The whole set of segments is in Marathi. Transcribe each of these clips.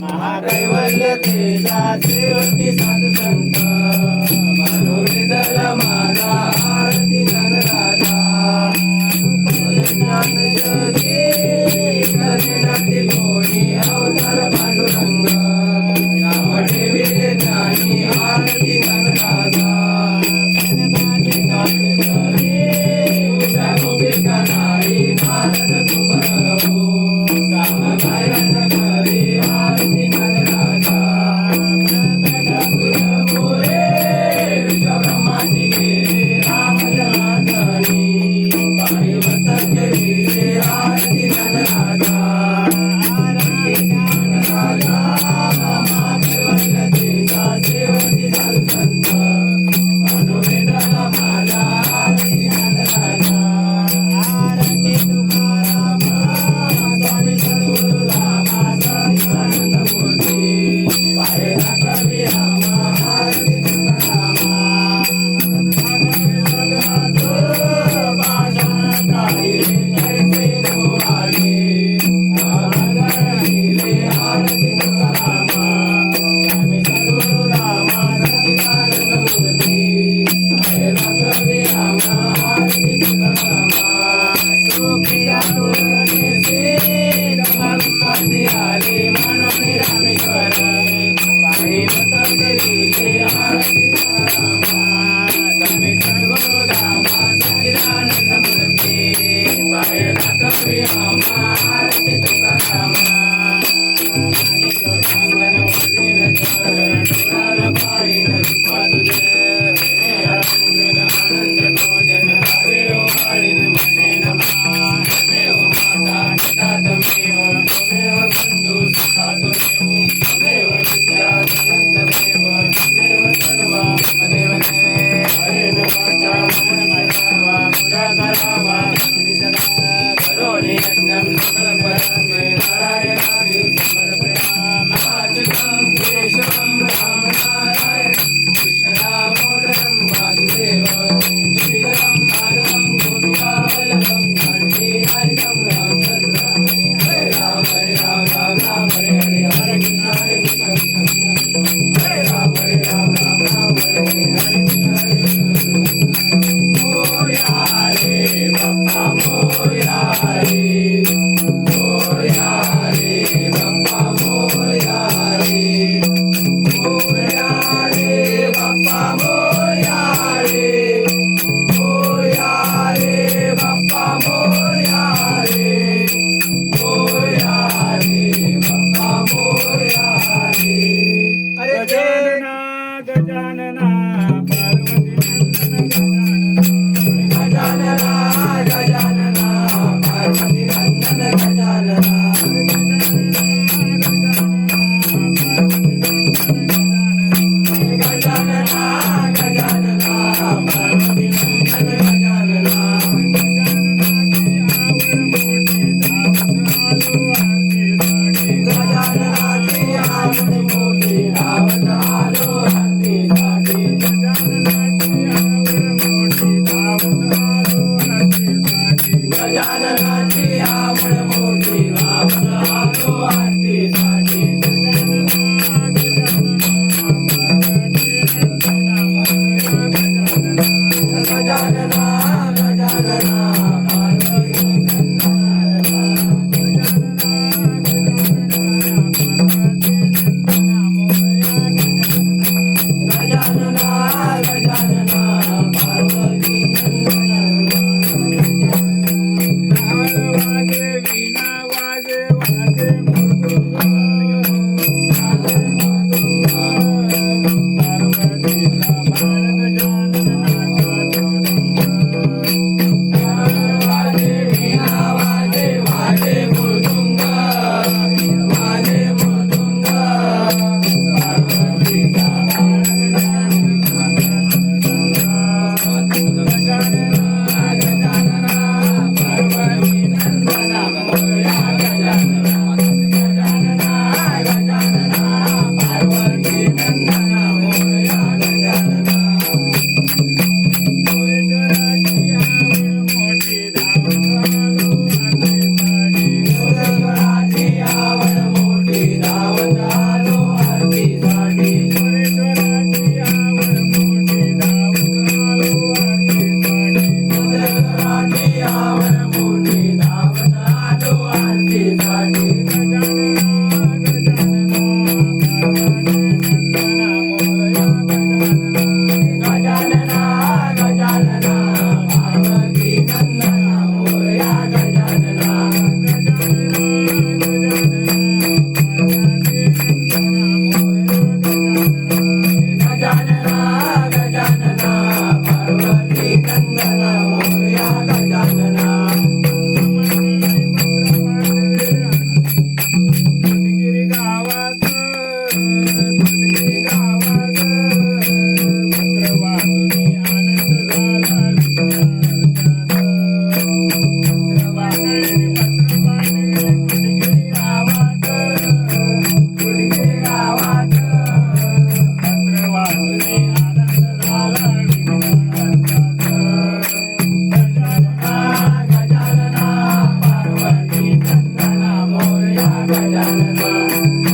महाकैवल्य तेजाचे होती साधू संत. मनोविदल माझा and i right out of the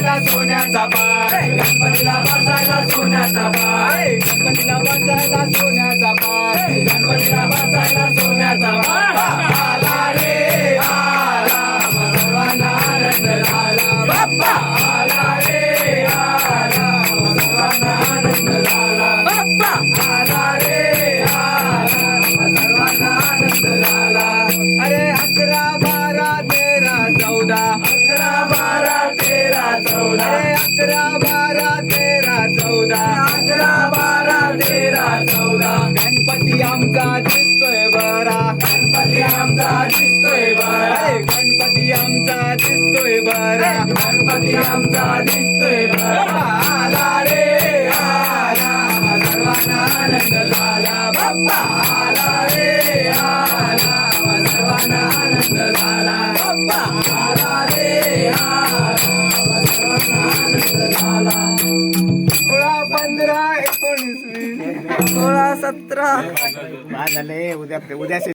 सोन्याचा पाय. गणपतीला बसायला सोन्याचा पाय. गणपतीला बसायला सोन्याचा पाय. गणपतीला बसायला सोन्याचा पाय. आला रे आला. मग सर्वांना आनंद झाला बाप्पा. आला आमचा दिसतोय बरा. गणपती आमचा दिसतोय बरा. आला रे आला. सर्वांना आनंद झाला. बाप्पा आला रे आला. सर्वांना आनंद झाला. बाप्पा आला रे आला. सर्वांना आनंद झाला. सोळा पंधरा एकोणीस सोळा सतरा. झाले उद्या उद्या